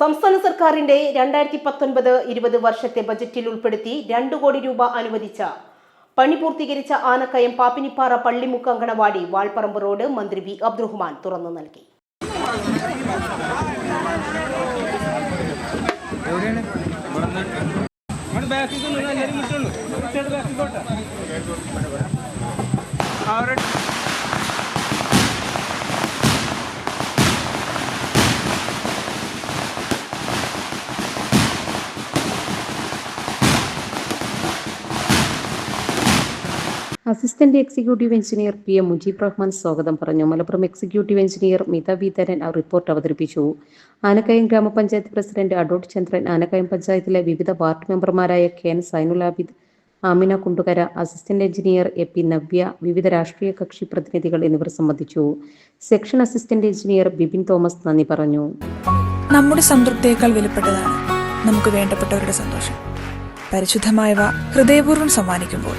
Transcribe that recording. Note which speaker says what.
Speaker 1: സംസ്ഥാന സർക്കാരിന്റെ രണ്ടായിരത്തി പത്തൊൻപത് ഇരുപത് വർഷത്തെ ബജറ്റിൽ ഉൾപ്പെടുത്തി രണ്ടു കോടി രൂപ അനുവദിച്ച പണി പൂർത്തീകരിച്ച ആനക്കയം പാപ്പിനിപ്പാറ പള്ളിമുക്ക് അങ്കണവാടി വാൾപ്പറമ്പ് റോഡ് മന്ത്രി വി അബ്ദുറഹ്മാൻ തുറന്നു നൽകി.
Speaker 2: അവിടെ
Speaker 3: assistant executive engineer P M Mujeeb Rahman സ്വാഗതം പറഞ്ഞു. Malappuram executive engineer Mitha Vitharan report അവതരിപ്പിച്ചു. ആനക്കയം ഗ്രാമപഞ്ചായത്ത് പ്രസിഡന്റ് അഡോട്ട് ചന്ദ്രൻ ആനക്കയം പഞ്ചായത്തിലെ വിവിധ വാർഡ് മെമ്പർമാരായ K N Zainul Abid Amina Kundukara assistant engineer A P Navya വിവിധ രാഷ്ട്രീയ കക്ഷി പ്രതിനിധികൾ എന്നിവർ സംബന്ധിച്ചു. Section assistant engineer Bibin Thomas നന്ദി പറഞ്ഞു.
Speaker 4: നമ്മുടെ സംതൃപ്തിയേക്കാൾ വിലപ്പെട്ടതാണ് നമുക്ക് വേണ്ടപ്പെട്ടവരുടെ സന്തോഷം. പരിശുദ്ധമായവ ഹൃദയപൂർവം സമ്മാനിക്കുമ്പോൾ